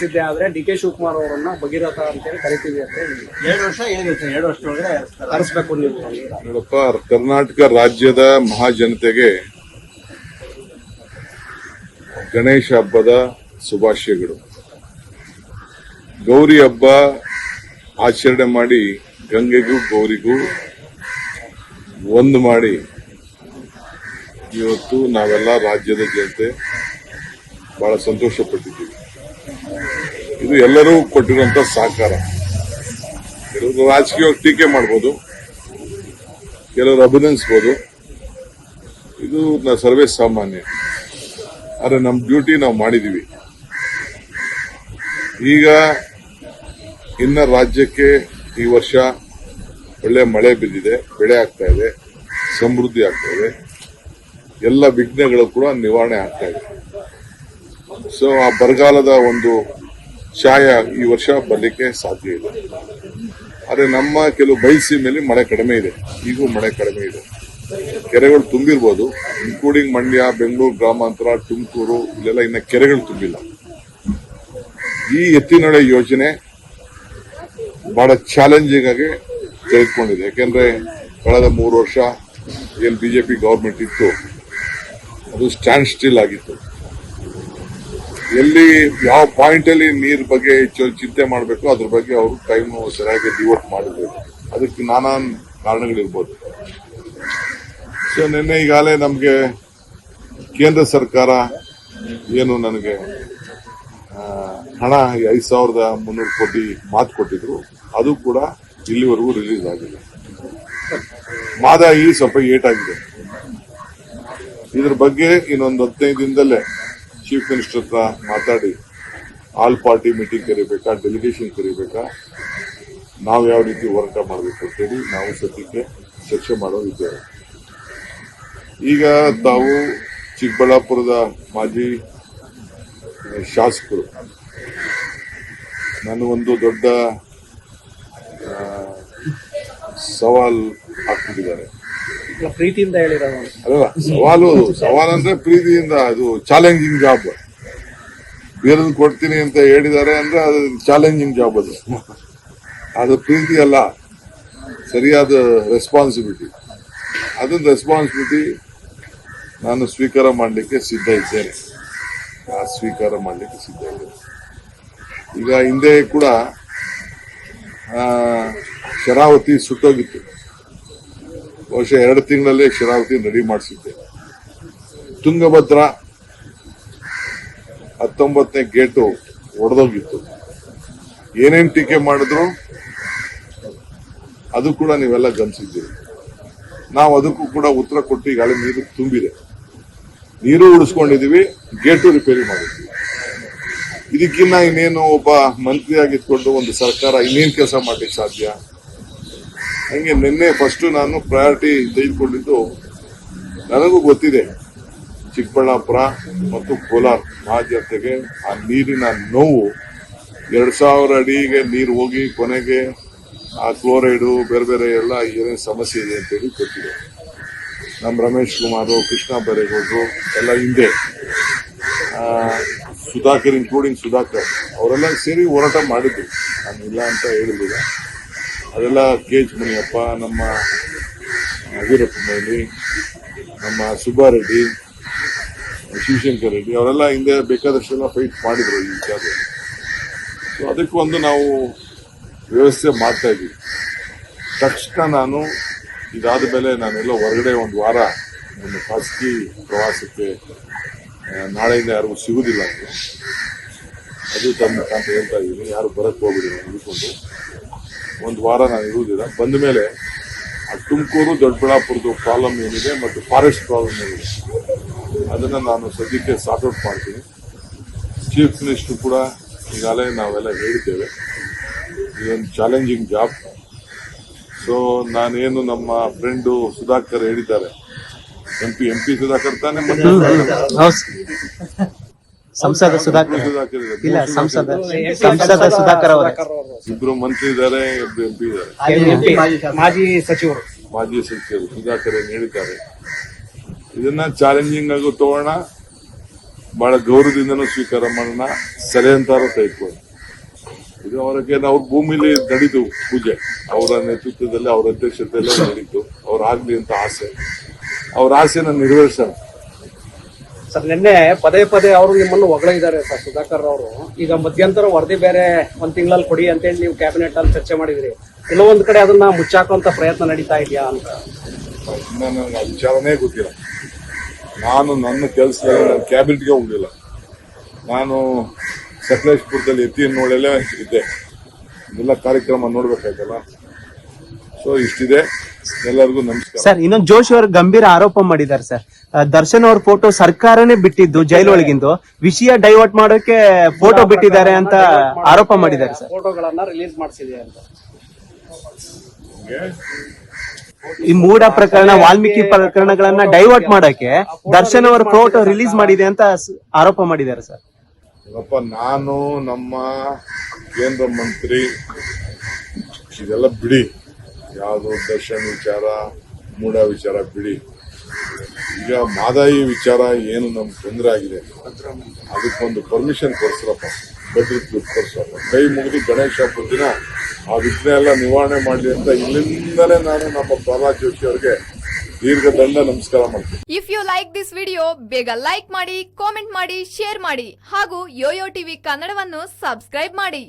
ಸಿದ್ದೆ ಆದ್ರೆ D K Shivakumar ಅವರನ್ನ ಭಗೀರಥ ಅಂತೇಳಿ ಕರಿತೀವಿ ಅಂತ ಹೇಳಿ. ಎರಡು ವರ್ಷ ಏನಿರುತ್ತೆ ಎರಡು ವರ್ಷದೊಳಗಡೆ ಹರಿಸ್ಬೇಕು ನೀವು. ನೋಡಪ್ಪ ಕರ್ನಾಟಕ ರಾಜ್ಯದ ಮಹಾಜನತೆಗೆ ಗಣೇಶ ಹಬ್ಬದ ಶುಭಾಶಯಗಳು. ಗೌರಿ ಹಬ್ಬ ಆಚರಣೆ ಮಾಡಿ ಗಂಗೆಗೂ ಗೌರಿಗೂ ಒಂದು ಮಾಡಿ ಇವತ್ತು ನಾವೆಲ್ಲ ರಾಜ್ಯದ ಜನತೆ ಬಹಳ ಸಂತೋಷ ಪಟ್ಟಿದ್ದೀವಿ ಇದು ಎಲ್ಲರೂ ಕೊಟ್ಟಿರುವಂತ ಸಹಕಾರ. ಕೆಲವರು ರಾಜಕೀಯವಾಗಿ ಟೀಕೆ ಮಾಡ್ಬೋದು, ಕೆಲವರು ಅಭಿನಂದಿಸ್ಬೋದು. ಇದು ಸರ್ವೇ ಸಾಮಾನ್ಯ. ಆದರೆ ನಮ್ಮ ಡ್ಯೂಟಿ ನಾವು ಮಾಡಿದೀವಿ. ಈಗ ಇನ್ನ ರಾಜ್ಯಕ್ಕೆ ಈ ವರ್ಷ ಒಳ್ಳೆ ಮಳೆ ಬಿದ್ದಿದೆ, ಬೆಳೆ ಆಗ್ತಾ ಇದೆ, ಸಮೃದ್ಧಿ ಆಗ್ತಾ ಇದೆ. ಎಲ್ಲ ವಿಘ್ನಗಳು ಕೂಡ ನಿವಾರಣೆ ಆಗ್ತಾ ಇದೆ. ಸೊ ಆ ಬರಗಾಲದ ಒಂದು ಛಾಯ ಈ ವರ್ಷ ಬರಲಿಕ್ಕೆ ಸಾಧ್ಯ ಇಲ್ಲ. ಆದರೆ ನಮ್ಮ ಕೆಲವು ಬಯಸಿನಲ್ಲಿ ಮಳೆ ಕಡಿಮೆ ಇದೆ. ಈಗೂ ಮಳೆ ಕಡಿಮೆ ಇದೆ. ಕೆರೆಗಳು ತುಂಬಿರ್ಬೋದು. ಇನ್ಕ್ಲೂಡಿಂಗ್ ಮಂಡ್ಯ, ಬೆಂಗಳೂರು ಗ್ರಾಮಾಂತರ, ತುಮಕೂರು, ಇಲ್ಲೆಲ್ಲ ಇನ್ನ ಕೆರೆಗಳು ತುಂಬಿಲ್ಲ. ಈ ಎತ್ತಿನೊಳೆ ಯೋಜನೆ ಬಹಳ ಚಾಲೆಂಜಿಂಗ್ ಆಗಿ ತೆಗೆದುಕೊಂಡಿದೆ. ಯಾಕೆಂದ್ರೆ ಕಳೆದ ಮೂರು ವರ್ಷ ಏನ್ ಬಿಜೆಪಿ ಗೌರ್ಮೆಂಟ್ ಇತ್ತು, ಅದು ಸ್ಟ್ಯಾಂಡ್ ಸ್ಟಿಲ್ ಆಗಿತ್ತು. ಎಲ್ಲಿ ಯಾವ ಪಾಯಿಂಟ್ ಅಲ್ಲಿ ನೀರ್ ಬಗ್ಗೆ ಚಿಂತೆ ಮಾಡಬೇಕು ಅದ್ರ ಬಗ್ಗೆ ಅವರು ಟೈಮ್ ಸರಿಯಾಗಿ ಡಿವೋಟ್ ಮಾಡಿದ್ರು. ಅದಕ್ಕೆ ನಾನಾ ಕಾರಣಗಳಿರ್ಬೋದು. ಸೊ ನಿನ್ನೆ ಈಗಾಗಲೇ ನಮಗೆ ಕೇಂದ್ರ ಸರ್ಕಾರ ಏನು ನನಗೆ ಹಣ ಐದು ಸಾವಿರದ ಮುನ್ನೂರು ಕೋಟಿ ಮಾತು ಕೊಟ್ಟಿದ್ರು. ಅದು ಕೂಡ ಇಲ್ಲಿವರೆಗೂ ರಿಲೀಸ್ ಆಗಿಲ್ಲ. ಮಾದಾಯಿ ಸ್ವಲ್ಪ ಏಟಾಗಿದೆ. ಇದ್ರ ಬಗ್ಗೆ ಇನ್ನೊಂದು ಹದಿನೈದು ದಿನದಲ್ಲೇ ಚೀಫ್ ಮಿನಿಸ್ಟರ್ ಹತ್ರ ಮಾತಾಡಿ ಆಲ್ ಪಾರ್ಟಿ ಮೀಟಿಂಗ್ ಕರಿಬೇಕಾ ಡೆಲಿಗೇಷನ್ ಕರಿಬೇಕಾ ನಾವು ಯಾವ ರೀತಿ ಹೋರಾಟ ಮಾಡಬೇಕು ಅಂತೇಳಿ ನಾವು ಸದ್ಯಕ್ಕೆ ಚರ್ಚೆ ಮಾಡೋದಿದ್ದೇವೆ ಈಗ ತಾವು ಚಿಕ್ಕಬಳ್ಳಾಪುರದ ಮಾಜಿ ಶಾಸಕರು, ನಾನು ಒಂದು ದೊಡ್ಡ ಸವಾಲು ಹಾಕ್ಬಿಟ್ಟಿದ್ದಾರೆ ಪ್ರೀತಿಯಿಂದ ಹೇಳಿರೋದು ಅಲ್ಲ, ಸವಾಲು ಸವಾಲು ಅಂದ್ರೆ ಪ್ರೀತಿಯಿಂದ, ಅದು ಚಾಲೆಂಜಿಂಗ್ ಜಾಬ್ ಬೇರೆದ್ ಕೊಡ್ತೀನಿ ಅಂತ ಹೇಳಿದ್ದಾರೆ ಅಂದ್ರೆ ಅದು ಚಾಲೆಂಜಿಂಗ್ ಜಾಬ್ ಅದು. ಅದು ಪ್ರೀತಿ ಅಲ್ಲ, ಸರಿಯಾದ ರೆಸ್ಪಾನ್ಸಿಬಿಲಿಟಿ ಅದನ್ನ ರೆಸ್ಪಾನ್ಸಿಬಿಲಿಟಿ ನಾನು ಸ್ವೀಕಾರ ಮಾಡಲಿಕ್ಕೆ ಸಿದ್ಧ ಇದ್ದೇನೆ. ಆ ಸ್ವೀಕಾರ ಮಾಡಲಿಕ್ಕೆ ಸಿದ್ಧ ಇದ್ದೇನೆ. ಈಗ ಹಿಂದೆ ಕೂಡ ಶರಾವತಿ ಸುಟ್ಟೋಗಿತ್ತು. ಬಹುಶಃ ಎರಡು ತಿಂಗಳಲ್ಲೇ ಶರಾವತಿ ರೆಡಿ ಮಾಡಿಸಿದ್ದೆ. ತುಂಗಭದ್ರಾ ಹತ್ತೊಂಬತ್ತನೇ ಗೇಟು ಒಡೆದೋಗಿತ್ತು. ಏನೇನು ಟೀಕೆ ಮಾಡಿದ್ರು? ಅದು ಕೂಡ ನೀವೆಲ್ಲ ಗಮನಿಸಿದ್ದೀರಿ. ನಾವು ಅದಕ್ಕೂ ಕೂಡ ಉತ್ತರ ಕೊಟ್ಟು ಗಾಳಿ ನೀರು ತುಂಬಿದೆ. ನೀರು ಉಳಿಸ್ಕೊಂಡಿದೀವಿ ಗೇಟು ರಿಪೇರಿ ಮಾಡಿದ್ವಿ. ಇದಕ್ಕಿನ್ನ ಇನ್ನೇನು ಒಬ್ಬ ಮಂತ್ರಿ ಆಗಿದ್ಕೊಂಡು ಒಂದು ಸರ್ಕಾರ ಇನ್ನೇನು ಕೆಲಸ ಮಾಡ್ಲಿಕ್ಕೆ ಸಾಧ್ಯ? ಹಂಗೆ ನಿನ್ನೆ ಫಸ್ಟ್ ನಾನು ಪ್ರಯಾರಿಟಿ ತೆಗೆದುಕೊಂಡಿದ್ದು ನನಗೂ ಗೊತ್ತಿದೆ. ಚಿಕ್ಕಬಳ್ಳಾಪುರ ಮತ್ತು ಕೋಲಾರ ಮಹಾಜನತೆಗೆ ಆ ನೀರಿನ ನೋವು. ಎರಡು ಸಾವಿರ ಅಡಿಗೆ ನೀರು ಹೋಗಿ ಕೊನೆಗೆ ಆ ಕ್ಲೋರೈಡು ಬೇರೆ ಬೇರೆ ಎಲ್ಲ ಏನೇನು ಸಮಸ್ಯೆ ಇದೆ ಅಂತೇಳಿ ಗೊತ್ತಿದೆ. ನಮ್ಮ ರಮೇಶ್ ಕುಮಾರ್ ಕೃಷ್ಣ ಬೈರೇಗೌಡರು ಎಲ್ಲ ಹಿಂದೆ. ಆ, ಸುಧಾಕರ್ ಇನ್ಕ್ಲೂಡಿಂಗ್ ಸುಧಾಕರ್ ಅವರೆಲ್ಲ ಸೇರಿ ಹೋರಾಟ ಮಾಡಿದ್ರು. ನಾನು ಇಲ್ಲ ಅಂತ ಹೇಳಿಲ್ಲ ಅದೆಲ್ಲ ಕೆ ಮುನಿಯಪ್ಪ, ನಮ್ಮ ವೀರಪ್ಪ ಮೈಲಿ ನಮ್ಮ ಸುಬ್ಬಾರೆಡ್ಡಿ, ಶಿವಶಂಕರ್ ರೆಡ್ಡಿ, ಅವರೆಲ್ಲ ಹಿಂದೆ ಬೇಕಾದಷ್ಟೆಲ್ಲ ಫೈಟ್ ಮಾಡಿದ್ರು ಈ ವಿಚಾರದಲ್ಲಿ ಸೊ ಅದಕ್ಕೂ ಒಂದು ನಾವು ವ್ಯವಸ್ಥೆ ಮಾಡ್ತಾ ಇದ್ದೀವಿ. ತಕ್ಷಣ ನಾನು ಇದಾದ ಮೇಲೆ ನಾನೆಲ್ಲ ಹೊರಗಡೆ ಒಂದು ವಾರ ಒಂದು ಖಾಸಗಿ ಪ್ರವಾಸಕ್ಕೆ ನಾಳೆಯಿಂದ ಯಾರಿಗೂ ಸಿಗುವುದಿಲ್ಲ ಅದು ತಮ್ಮ ಅಂತ ಹೇಳ್ತಾ ಇದ್ದೀನಿ. ಯಾರು ಬರಕ್ಕೆ ಹೋಗ್ಬಿಡಿ ನಾನು ಹಿಡ್ಕೊಂಡು ಒಂದು ವಾರ ನಾನು ಇರುವುದಿಲ್ಲ. ಬಂದ ಮೇಲೆ ಆ ತುಮಕೂರು ದೊಡ್ಡಬಳ್ಳಾಪುರದ ಪ್ರಾಬ್ಲಮ್ ಏನಿದೆ ಮತ್ತು ಫಾರೆಸ್ಟ್ ಪ್ರಾಬ್ಲಮ್ ಏನಿದೆ. ಅದನ್ನು ನಾನು ಸದ್ಯಕ್ಕೆ ಸಾರ್ಟ್ ಔಟ್ ಮಾಡ್ತೀನಿ. ಚೀಫ್ ಮಿನಿಸ್ಟರ್ ಕೂಡ ಈಗಾಗಲೇ ನಾವೆಲ್ಲ ಹೇಳಿದ್ದೇವೆ. ಇದೊಂದು ಚಾಲೆಂಜಿಂಗ್ ಜಾಬ್ ಸೊ ನಾನೇನು ನಮ್ಮ ಫ್ರೆಂಡು ಸುಧಾಕರ್ ಹೇಳಿದ್ದಾರೆ. M P M P Sudhakar ತಾನೆ ಸಂಸದ ಸುಧಾಕರ್. ಇಲ್ಲ ಸಂಸದ ಸುಧಾಕರ್ ಸಂಸದ ಸುಧಾಕರ್ ಅವರ. ಇಬ್ರು ಮಂತ್ರಿ ಇದ್ದಾರೆ ಮಾಜಿ ಸಚಿವರು. ಮಾಜಿ ಸಚಿವರು ಸುಧಾಕರ್ ಹೇಳಿದ್ದಾರೆ? ಇದನ್ನ ಚಾಲೆಂಜಿಂಗ್ ಆಗಿ ತಗೋಣ ಬಹಳ ಗೌರವದಿಂದನೂ ಸ್ವೀಕಾರ ಮಾಡೋಣ ಸರಿ ಅಂತಾರು ತೆಗೆದುಕೊಂಡು ಇದು ಅವರಿಗೆ ಅವ್ರ ಭೂಮಿಲಿ ನಡೀತು ಪೂಜೆ. ಅವರ ನೇತೃತ್ವದಲ್ಲಿ ಅವರ ಅಧ್ಯಕ್ಷತೆಯಲ್ಲೇ ನಡೀತು. ಅವ್ರ ಆಗ್ಲಿ ಅಂತ ಆಸೆ. ಅವ್ರ ಆಸೆನ ನೆರವೇರಿಸೋಣ. ಸರ್, ನಿನ್ನೆ ಪದೇ ಪದೇ ಅವರು ನಿಮ್ಮನ್ನು ಹೊಗಳಿದ್ದಾರೆ ಸರ್, ಸುಧಾಕರ್ ಅವರು. ಈಗ ಮಧ್ಯಂತರ ವರದಿ ಬೇರೆ ಒಂದ್ ತಿಂಗಳಲ್ಲಿ ಕೊಡಿ ಅಂತೇಳಿ ನೀವು ಕ್ಯಾಬಿನೆಟ್ ಅಲ್ಲಿ ಚರ್ಚೆ ಮಾಡಿದ್ರಿ. ಕೆಲವೊಂದ್ ಕಡೆ ಅದನ್ನ ಮುಚ್ಚಾಕುವಂತ ಪ್ರಯತ್ನ ನಡೀತಾ ಇದೆಯಾ ಅಂತ. ವಿಚಾರನೇ ಗೊತ್ತಿಲ್ಲ. ನಾನು ನನ್ನ ಕೆಲಸ ಕ್ಯಾಬಿನೆಟ್ಗೆ ಹೋಗಲಿಲ್ಲ. ನಾನು ಸಕಲೇಶ್ಪುರದಲ್ಲಿ ನೋಡಲೇ ಇದ್ದೆ. ಎಲ್ಲ ಕಾರ್ಯಕ್ರಮ ನೋಡ್ಬೇಕಾಯ್ತಲ್ಲ. ಸೊ ಇಷ್ಟಿದೆ. ಎಲ್ಲರಿಗೂ ನಮಸ್ಕಾರ. ಸರ್ ಇನ್ನೊಂದು ಜೋಶಿ ಅವರು ಗಂಭೀರ ಆರೋಪ ಮಾಡಿದ್ದಾರೆ ಸರ್. ದರ್ಶನ್ ಅವ್ರ ಫೋಟೋ ಸರ್ಕಾರನೇ ಬಿಟ್ಟಿದ್ದು ಜೈಲೊಳಗಿಂದು. ವಿಷಯ ಡೈವರ್ಟ್ ಮಾಡೋಕೆ ಫೋಟೋ ಬಿಟ್ಟಿದ್ದಾರೆ ಅಂತ ಆರೋಪ ಮಾಡಿದ್ದಾರೆ ಸರ್. ಫೋಟೋಗಳನ್ನ ರಿಲೀಸ್ ಮಾಡಿಸಿದೆ ಅಂತ. ಈ ಮೂಡ ಪ್ರಕರಣ ವಾಲ್ಮೀಕಿ ಪ್ರಕರಣಗಳನ್ನ ಡೈವರ್ಟ್ ಮಾಡೋಕೆ ದರ್ಶನ್ ಅವರ ಫೋಟೋ ರಿಲೀಸ್ ಮಾಡಿದೆ ಅಂತ ಆರೋಪ ಮಾಡಿದ್ದಾರೆ ಸರ್. ಅಪ್ಪ ನಾನು ನಮ್ಮ ಕೇಂದ್ರ ಮಂತ್ರಿ ಇದೆಲ್ಲ ಬಿಡಿ. ಯಾವುದು ದರ್ಶನ್ ವಿಚಾರ ಮೂಡ ವಿಚಾರ, ಬಿಡಿ. ಈಗ ಮಾದಾಯಿ ವಿಚಾರ ಏನು ನಮ್ಗೆ ತೊಂದರೆ ಆಗಿದೆ? ಅದಕ್ಕೊಂದು ಪರ್ಮಿಷನ್ ಕೊಡ್ಸ್ರಪ್ಪ. ಭದ್ರತೆ ದುಡ್ಡು ಕೊಡ್ಸ್ರಪ್ಪ. ಕೈ ಮುಗಿದು ಗಣೇಶ ಹಬ್ಬದ ದಿನ ಆ ವಿಘ್ನ ಎಲ್ಲ ನಿವಾರಣೆ ಮಾಡಲಿ ಅಂತ ಇಲ್ಲಿಂದಲೇ ನಾನು ನಮ್ಮ ಪ್ರಹ್ಲಾದ್ ಜೋಶಿ ಅವರಿಗೆ ದೀರ್ಘದಂಡ ನಮಸ್ಕಾರ ಮಾಡ್ತೀನಿ. If you like this video ಬೇಗ ಲೈಕ್ ಮಾಡಿ ಕಾಮೆಂಟ್ ಮಾಡಿ ಶೇರ್ ಮಾಡಿ ಹಾಗೂ ಯೋಯೋ ಟಿವಿ ಕನ್ನಡವನ್ನು ಸಬ್ಸ್ಕ್ರೈಬ್ ಮಾಡಿ.